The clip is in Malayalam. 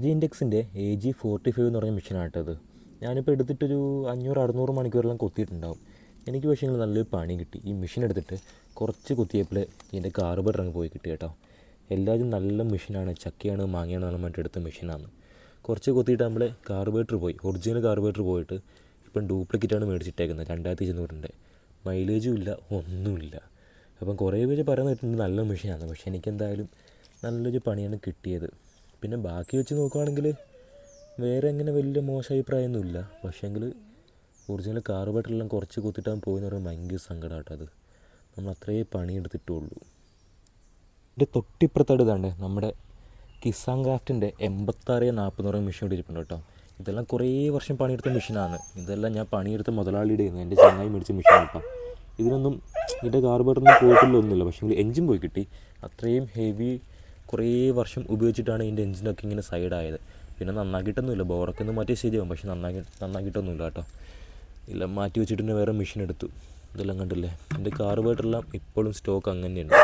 ജി ഇൻഡെക്സിന്റെ എ ജി ഫോർട്ടി ഫൈവ് എന്ന് പറഞ്ഞ മെഷീനാട്ടത് ഞാനിപ്പോൾ എടുത്തിട്ടൊരു അഞ്ഞൂറ് അറുന്നൂറ് മണിക്കൂറെല്ലാം കൊത്തിയിട്ടുണ്ടാവും. എനിക്ക് പക്ഷേ നല്ലൊരു പണി കിട്ടി. ഈ മെഷീൻ എടുത്തിട്ട് കുറച്ച് കുത്തിയപ്പോൾ ഇതിന്റെ കാർബർ അങ്ങ് പോയി കിട്ടി കേട്ടോ. എല്ലാവരും നല്ല മെഷീനാണ്. ചക്കയാണ് മാങ്ങയാണ് നല്ല മറ്റു എടുത്ത മെഷീനാണ്. കുറച്ച് കുത്തിയിട്ട് നമ്മൾ കാർബേറ്റർ പോയി. ഒറിജിനൽ കാർബേറ്റർ പോയിട്ട് ഇപ്പം ഡ്യൂപ്ലിക്കേറ്റാണ് മേടിച്ചിട്ടേക്കുന്നത്. രണ്ടായിരത്തി ഇരുന്നൂറിന്റെ. മൈലേജും ഇല്ല ഒന്നുമില്ല. അപ്പം കുറേ പേര് പറയുന്ന കേട്ടിട്ടുണ്ട് നല്ല മെഷീനാണ് പക്ഷേ എനിക്കെന്തായാലും നല്ലൊരു പണിയാണ് കിട്ടിയത്. പിന്നെ ബാക്കി വെച്ച് നോക്കുവാണെങ്കിൽ വേറെ അങ്ങനെ വലിയ മോശം അഭിപ്രായമൊന്നുമില്ല. പക്ഷേങ്കിൽ ഒറിജിനൽ കാർബേറ്ററെല്ലാം കുറച്ച് കുത്തിട്ടാൻ പോയെന്ന് പറയുമ്പോൾ ഭയങ്കര സങ്കടമാട്ടോ അത്. നമ്മൾ അത്രയേ പണിയെടുത്തിട്ടുള്ളൂ. എന്റെ തൊട്ടിപ്പുറത്തായിട്ട് ഇതാണ്ട് നമ്മുടെ കിസാൻ ക്രാഫ്റ്റിന്റെ എൺപത്താറ് നാൽപ്പത് പറയുന്ന മെഷീൻ ഇട്ടിട്ടുണ്ട് കേട്ടോ. ഇതെല്ലാം കുറേ വർഷം പണിയെടുത്ത മെഷീനാണ് ഇതെല്ലാം ഞാൻ പണിയെടുത്ത മുതലാളിയുടെ ആയിരുന്നു. എന്റെ ചങ്ങായി മേടിച്ച മെഷീൻ കേട്ടോ ഇതിനൊന്നും ഇതിന്റെ കാർബറൊന്നും പോയിട്ടില്ല ഒന്നുമില്ല പക്ഷേ എഞ്ചിൻ പോയി കിട്ടി. അത്രയും ഹെവി കുറേ വർഷം ഉപയോഗിച്ചിട്ടാണ് ഇതിന്റെ എഞ്ചിനൊക്കെ ഇങ്ങനെ സൈഡായത്. പിന്നെ നന്നാക്കിയിട്ടൊന്നുമില്ല. ബോറൊക്കെ ഒന്ന് മാറ്റി ശരിയാവും പക്ഷെ നന്നാക്കി നന്നാക്കിയിട്ടൊന്നുമില്ല കേട്ടോ. ഇല്ല മാറ്റി വെച്ചിട്ട് തന്നെ വേറെ മെഷീൻ എടുത്തു. ഇതെല്ലാം കണ്ടില്ലേ? എന്റെ കാർബേറ്ററെല്ലാം ഇപ്പോഴും സ്റ്റോക്ക് അങ്ങനെയുണ്ട്.